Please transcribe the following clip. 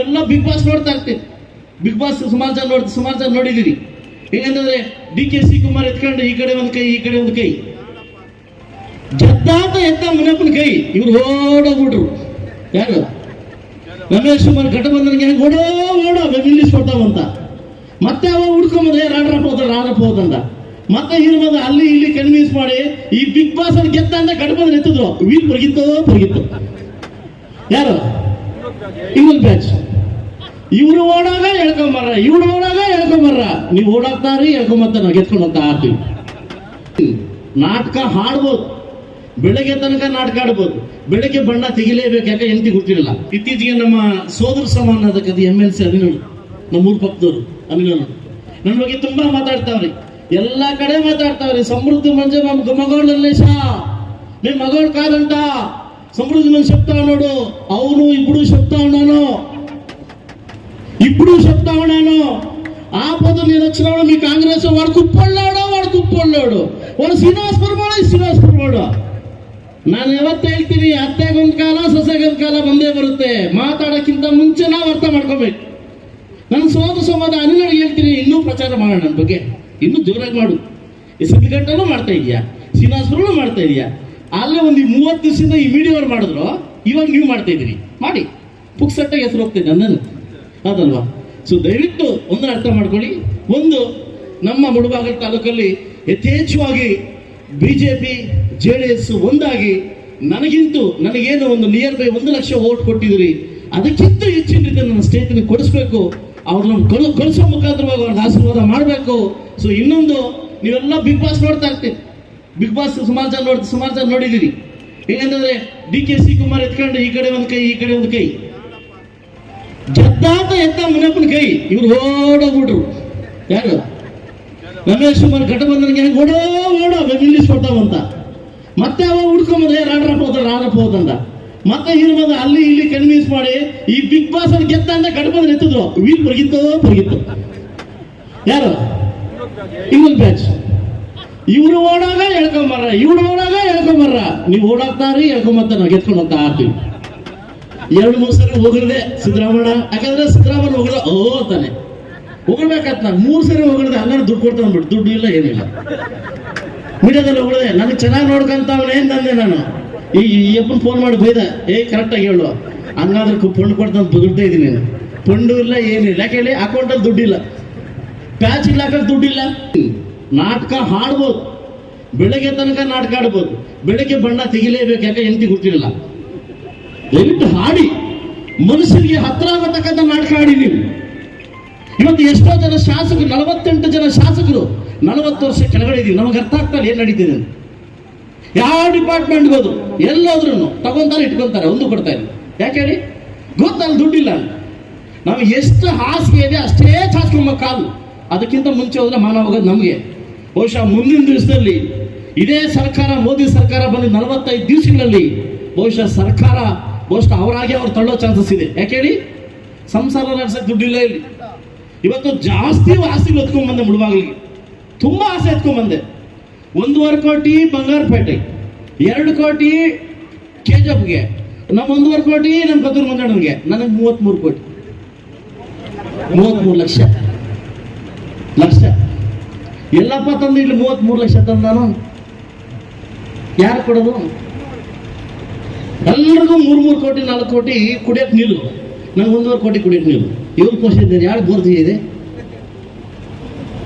ಎಲ್ಲ big boss ನೋಡ್ತಾ ಇರ್ತೀವಿ. ಬಿಗ್ ಬಾಸ್ ಸುಮಾರು ಜನ ನೋಡ್ ಸುಮಾರು ಜನ ನೋಡಿದಿರಿ ಏನಂದ್ರೆ ಡಿ ಕೆ ಶಿವಕುಮಾರ್ ಎತ್ಕೊಂಡು ಈ ಕಡೆ ಒಂದು ಕೈ, ಈ ಕಡೆ ಒಂದು ಕೈ. ಜದ್ದಾತ ಎತ್ತ ಮುನಪ್ಪನ ಕೈ. ಇವ್ರು ಓಡೋಗ್ಬಿಟ್ರು. ಯಾರು? ರಮೇಶ್ ಕುಮಾರ್ ಘಟಬಂಧನಿಗೆ ಹೆಂಗ್ ಓಡೋ ಓಡೋ ನಿಲ್ಲಿಸ್ಕೊಡ್ತಾವಂತ ಮತ್ತೆ ಅವ ಹುಡ್ಕೊಂಬಂದ್ರೆ ರಾಡ್ರಪ್ಪ ಹೋದ ರಾಡ್ರಪ್ಪ ಹೋದಂತ ಮತ್ತೆ ಇವ್ರು ಬಂದ ಅಲ್ಲಿ ಇಲ್ಲಿ ಕನ್ವಿನ್ಸ್ ಮಾಡಿ, ಈ ಬಿಗ್ ಬಾಸ್ ಅಲ್ಲಿ ಗೆದ್ದ ಅಂದ್ರೆ ಘಟಬಂಧನ ಎತ್ತಿದ್ರು. ವೀಲ್ ಪರಿಗಿತ್ತು ಪರಿಗಿತ್ತು. ಯಾರು? ಇನ್ನೊಂದು ಬ್ಯಾಚ್ ಇವ್ರು ಓಡಾಗ ಎಳ್ಕೊಂಬರ ಇವ್ರು ಓಡಾಗ ಹೇಳ್ಕೊಂಬರ್ರ ನೀವು ಓಡಾಕ್ತಾರೀ ಹೇಳ್ಕೊಂಬತ್ತ ನಾ ಗೆತ್ಕೊಂಡು ಹೋಗ್ತಾ ಆಡ್ತೀವಿ ನಾಟಕ ಹಾಡ್ಬೋದು. ಬೆಳಗ್ಗೆ ತನಕ ನಾಟಕ ಆಡ್ಬೋದು. ಬೆಳಗ್ಗೆ ಬಣ್ಣ ತೆಗಿಲೇಬೇಕು ಯಾಕೆ ಹೆಂಡತಿ ಗೊತ್ತಿರಲ್ಲ. ಇತ್ತೀಚೆಗೆ ನಮ್ಮ ಸೋದರ ಸಮಾನ ಅದಕ್ಕೆ ಎಂ ಎಲ್ ಸಿ ಅದಿನೋಳು ನಮ್ಮ ಊರ್ ಪಕ್ಕದವರು ಅದಿನೋಳು ನನ್ನ ಬಗ್ಗೆ ತುಂಬಾ ಮಾತಾಡ್ತಾವ್ರಿ. ಎಲ್ಲಾ ಕಡೆ ಮಾತಾಡ್ತಾವ್ರಿ. ಸಮೃದ್ಧಿ ಮಂಜೆ ನಮ್ಮ ಮಗಳ ಶಾ ನಿಮ್ಮ ಮಗಳು మంది చెప్తా ఉన్నాడు అవును ఇప్పుడు చెప్తా ఉన్నాను ఇప్పుడు చెప్తా ఉన్నాను ఆ పొద్దు నేను వచ్చినప్పుడు మీ కాంగ్రెస్ వాడు కుప్పళ్ళాడు వాడు కుప్పళ్ళాడు వాడు ಶ್ರೀನಿವಾಸ್ಪುರ ಮಾಡ ಶ್ರೀನಿವಾಸ್ಪುರ ಮಾಡ ನಾನು ಯಾವತ್ತು ಹೇಳ್ತೀನಿ ಅತ್ತೆಗೊಂದು ಕಾಲ ಸೊಸೆಗೊಂದು ಕಾಲ ಬಂದೇ ಬರುತ್ತೆ ಮಾತಾಡೋಕ್ಕಿಂತ ಮುಂಚೆ ನಾವು ಅರ್ಥ ಮಾಡ್ಕೋಬೇಕು ನನ್ನ ಸೋದ ಸಂವಾದ ಅನಿಲ್ಗೆ ಹೇಳ್ತೀನಿ ಇನ್ನೂ ಪ್ರಚಾರ ಮಾಡೋಣ ನನ್ನ ಬಗ್ಗೆ ಇನ್ನೂ ಜೋರಾಗಿ ಮಾಡು ಈ ಸಿದ್ಧಗಟ್ಟಲ್ಲೂ ಮಾಡ್ತಾ ಇದೀಯಾ ಶ್ರೀನಿವಾಸ್ಪುರಲ್ಲೂ ಮಾಡ್ತಾ ಇದೀಯಾ ಅಲ್ಲೇ ಒಂದು ಮೂವತ್ತು ದಿವಸದಿಂದ ಈ ವಿಡಿಯೋ ಮಾಡಿದ್ರು. ಇವಾಗ ನೀವು ಮಾಡ್ತಾ ಇದ್ದೀರಿ. ಮಾಡಿ. ಪುಕ್ಸಟ್ಟಾಗಿ ಹೆಸರು ಹೋಗ್ತಿದ್ದೆ ನನ್ನನ್ನು. ಅದಲ್ವಾ? ಸೊ ದಯವಿಟ್ಟು ಒಂದನ್ನ ಅರ್ಥ ಮಾಡ್ಕೊಳ್ಳಿ. ಒಂದು, ನಮ್ಮ ಮುಳುಬಾಗಲ್ ತಾಲೂಕಲ್ಲಿ ಯಥೇಚ್ಛವಾಗಿ B J P J D S ಒಂದಾಗಿ ನನಗಿಂತೂ ನನಗೇನು ಒಂದು ನಿಯರ್ ಬೈ ಒಂದು ಲಕ್ಷ ಓಟ್ ಕೊಟ್ಟಿದ್ರಿ ಅದಕ್ಕಿಂತ ಹೆಚ್ಚಿನ ರೀತಿ ನನ್ನ ಸ್ಟೇಟ್ಗೆ ಕೊಡಿಸ್ಬೇಕು. ಅವ್ರನ್ನ ಕಳು, ಕಳಿಸೋ ಮುಖಾಂತರವಾಗಿ ಅವ್ರನ್ನ ಆಶೀರ್ವಾದ ಮಾಡಬೇಕು. ಸೊ ಇನ್ನೊಂದು, ನೀವೆಲ್ಲ ಬಿಗ್ ಬಾಸ್ ನೋಡ್ತಾ ಇರ್ತೀರಿ. ಬಿಗ್ ಬಾಸ್ ಸುಮಾರು ಜನ ನೋಡಿ ಸುಮಾರು ಜನ ಡಿ ಕೆ ಶಿವಕುಮಾರ್ ಎತ್ಕೊಂಡು ಈ ಕಡೆ ಒಂದು ಕೈ, ಈ ಕಡೆ ಒಂದು ಕೈ. ಜದ್ದಾತ ಎತ್ತ ಮುನಪ್ಪನ ಕೈ. ಇವ್ರು ಓಡೋಗ್ಬಿಟ್ರು. ಯಾರು? ರಮೇಶ್ ಕುಮಾರ್ ಘಟಬಂಧನ್ಗೆ ಹೆಂಗ್ ಓಡೋ ಓಡೋ ನಿಲ್ಲಿಸ್ಕೊಡ್ತಾವಂತ ಮತ್ತೆ ಅವ ಹುಡ್ಕೊಂಬಂದ್ರೆ ರಾಡ್ರಪ್ಪ ಹೋದ ರಾಡ್ರಪ್ಪ ಹೋದಂತ ಮತ್ತೆ ಇರ್ ಮಗ ಅಲ್ಲಿ ಇಲ್ಲಿ ಕನ್ವಿನ್ಸ್ ಮಾಡಿ, ಈ ಬಿಗ್ ಬಾಸ್ ಅಲ್ಲಿ ಗೆದ್ದ ಅಂತ ಘಟಬಂಧನ್ ಎತ್ತಿದ್ರು. ವೀರ್ ಪೊರಗಿತ್ತು ಬರ್ಗಿತ್ತು. ಯಾರು? ಇನ್ನೊಂದು ಬ್ಯಾಚ್ ಇವ್ರು ಓಡಾಗ ಹೇಳ್ಕೊಂಬರ್ರ ಇವ್ರು ಓಡಾಗ ಹೇಳ್ಕೊಂಬರ್ರ ನೀವು ಓಡಾಕ್ತಾರಿ ಹೇಳ್ಕೊಂಬತ್ತ ನಾವು ಹೋಗ್ತಾ ಇರ್ತೀವಿ ಎರಡು ಮೂರು ಸರಿ ಹೋಗಿರ್ದೆ ಸಿದ್ದರಾಮಣ್ಣ ಯಾಕಂದ್ರೆ ಸಿದ್ದರಾಮಣ್ಣ ಹೋಗಿಲ್ಲ, ಓ ಅಂತಾನೆ. ಹೋಗ್ಬೇಕಾತ್ ನಾನು. ಮೂರು ಸರಿ ಹೋಗಿರ್ದೆ ಹಂಗಾರೆ ದುಡ್ಡು ಕೊಡ್ತಾ ಅಂದ್ಬಿಟ್ಟು. ದುಡ್ಡು ಇಲ್ಲ ಏನಿಲ್ಲ ಮೀಡಿಯಾದಲ್ಲಿ ಹೋಗಿದ್ರೆ ನನಗೆ ಚೆನ್ನಾಗಿ ನೋಡ್ಕೊಂತಾವನೆ ಅಂದೆ ನಾನು? ಈ ಅಪ್ಪನ ಫೋನ್ ಮಾಡಿ ಬೈದ, ಏ ಕರೆಕ್ಟಾಗಿ ಹೇಳು. ಹಂಗಾದ್ರೆ ಪುಂಡು ಕೊಡ್ತಾನೆ ಇದೀನಿ ಇದ್ದೀನಿ ನಾನು. ಪೊಂಡು ಇಲ್ಲ ಏನಿಲ್ಲ ಯಾಕೆ ಹೇಳಿ ಅಕೌಂಟಲ್ಲಿ ದುಡ್ಡಿಲ್ಲ. ಪ್ಯಾಚ್ ಇಲ್ಲ ಹಾಕಕ್ಕೆ ದುಡ್ಡಿಲ್ಲ. ನಾಟಕ ಹಾಡ್ಬೋದು. ಬೆಳಗ್ಗೆ ತನಕ ನಾಟಕ ಆಡ್ಬೋದು. ಬೆಳಗ್ಗೆ ಬಣ್ಣ ತೆಗಿಲೇಬೇಕು ಯಾಕೆ ಹೆಂಡತಿ ಗೊತ್ತಿರಲ್ಲ. ದಯವಿಟ್ಟು ಹಾಡಿ. ಮನುಷ್ಯರಿಗೆ ಹತ್ರ ಆಗತಕ್ಕಂಥ ನಾಟಕ ಆಡಿ ನೀವು. ಇವತ್ತು ಎಷ್ಟೋ ಜನ ಶಾಸಕರು, ನಲವತ್ತೆಂಟು ಜನ ಶಾಸಕರು ನಲವತ್ತು ವರ್ಷ ಕೆಳಗಡೆ ಇದೀವಿ ನಮಗೆ ಅರ್ಥ ಆಗ್ತಾರೆ ಏನು ನಡೀತಿದೆ. ಯಾವ ಡಿಪಾರ್ಟ್ಮೆಂಟ್ ಹೋದ್ರು? ಎಲ್ಲೋದ್ರು ತಗೊಂತಾರೆ, ಇಟ್ಕೊಂತಾರೆ, ಒಂದು ಕೊಡ್ತಾರೆ ಯಾಕೆ ಹೇಳಿ? ಗೊತ್ತಲ್ಲಿ, ದುಡ್ಡಿಲ್ಲ ನಾವು ಎಷ್ಟು ಹಾಸಿಗೆ ಇದೆ, ಅಷ್ಟೇ ಚಾಸ್ಕೊಂಬ ಕಾಲು ಅದಕ್ಕಿಂತ ಮುಂಚೆ ಹೋದ್ರೆ ಮಾನವ ಹೋಗೋದು ನಮಗೆ. ಬಹುಶಃ ಮುಂದಿನ ದಿವಸದಲ್ಲಿ ಇದೇ ಸರ್ಕಾರ, ಮೋದಿ ಸರ್ಕಾರ ಬಂದ ನಲವತ್ತೈದು ದಿವಸಗಳಲ್ಲಿ ಬಹುಶಃ ಸರ್ಕಾರ, ಬಹುಶಃ ಅವರಾಗೆ ಅವ್ರು ತಳ್ಳೋ ಚಾನ್ಸಸ್ ಇದೆ. ಯಾಕೆ ಹೇಳಿ? ಸಂಸಾರ ನಡೆಸಕ್ಕೆ ದುಡ್ಡಿಲ್ಲ ಇಲ್ಲಿ. ಇವತ್ತು ಜಾಸ್ತಿ ಆಸ್ತಿ ಎತ್ಕೊಂಡ್ಬಂದೆ ಬಂದೆ ತುಂಬ ಆಸೆ ಎತ್ಕೊಂಡ್ಬಂದೆ ಒಂದೂವರೆ ಕೋಟಿ ಬಂಗಾರಪೇಟೆ, ಎರಡು ಕೋಟಿ ಕೆಜಪ್ಗೆ ನಮ್ಮ ಒಂದೂವರೆ ಕೋಟಿ ನಮ್ಮ ಕತ್ತೂರು ಮಂಜಣ್ಣನಿಗೆ, ನನಗೆ ಮೂವತ್ಮೂರು ಕೋಟಿ. ಮೂವತ್ಮೂರು ಲಕ್ಷ. ಲಕ್ಷ. ಎಲ್ಲಪ್ಪ ತಂದು ಇಲ್ಲಿ ಮೂವತ್ಮೂರು ಲಕ್ಷ ತಂದಾನು? ಯಾರು ಕೊಡೋದು? ಎಲ್ಲರಿಗೂ ಮೂರು ಮೂರು ಕೋಟಿ, ನಾಲ್ಕು ಕೋಟಿ ಕುಡಿಯಕ್ಕೆ ನೀರು ನಂಗೆ ಒಂದೂವರೆ ಕೋಟಿ ಕುಡಿಯಕ್ಕೆ ನೀರು ಇವ್ರು ಕೋಶ ಯಾರು ಬೋರ್ತಿ ಇದೆ